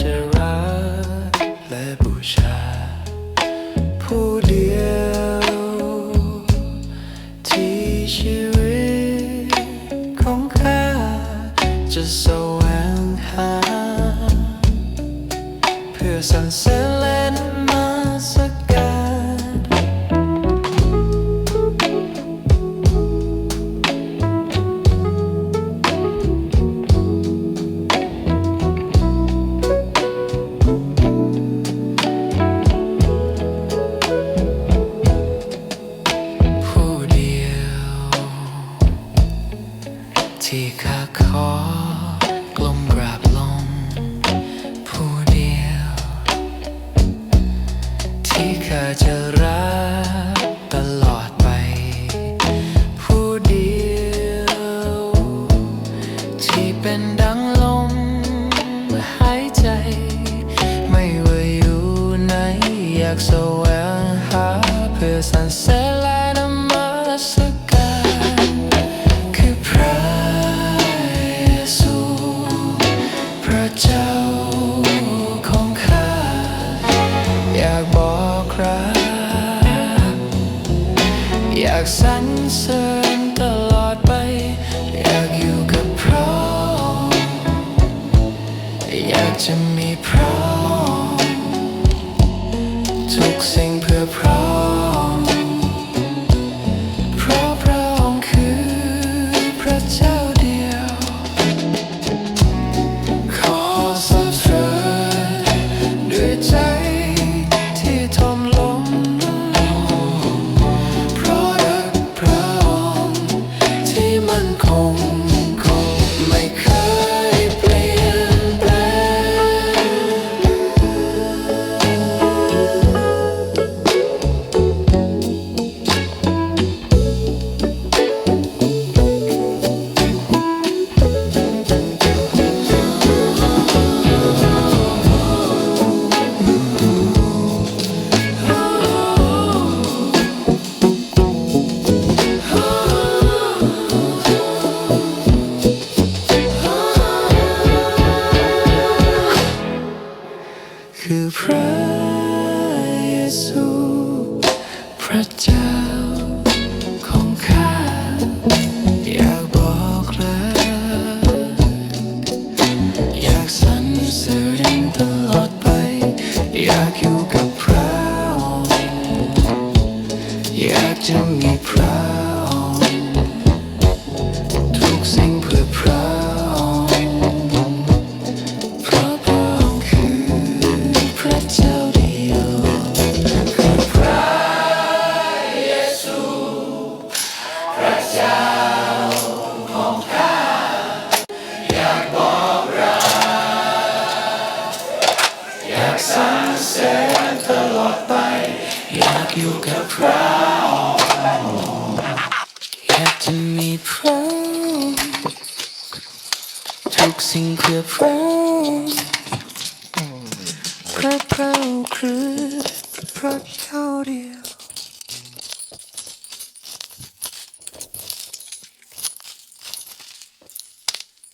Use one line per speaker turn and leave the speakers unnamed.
จะรักและบูชาผู้เดียว จะแสวงหา เพื่อสรรเสริ กแสวงหาเพื่อสรรเสริญและนมัสการคือพระเยซูพระเจ้าของข้าอยากบอกรักอยากสรรเสริญตลอดไป อยากอยู่กับพระอยากจะมีพระ ทุกสิ่งเพื่อพระองค์เพราะพระองค์คือพระเจ้าเดียว ขอสรรเสริญด้วยใจที่ทนลมเพราะรักพระองค์ที่มันคง เยซูพระเจ้าของข้าอยากบอกรักอยากสรรเสริญตลอดไป อยากอยู่กับพระองค์อยากจะมีพระ อยากอยู่กับพระองค์อยากจะมีพระองค์ทุกสิ่งเพื่อพระองค์พระพระองค์คือพระเจ้า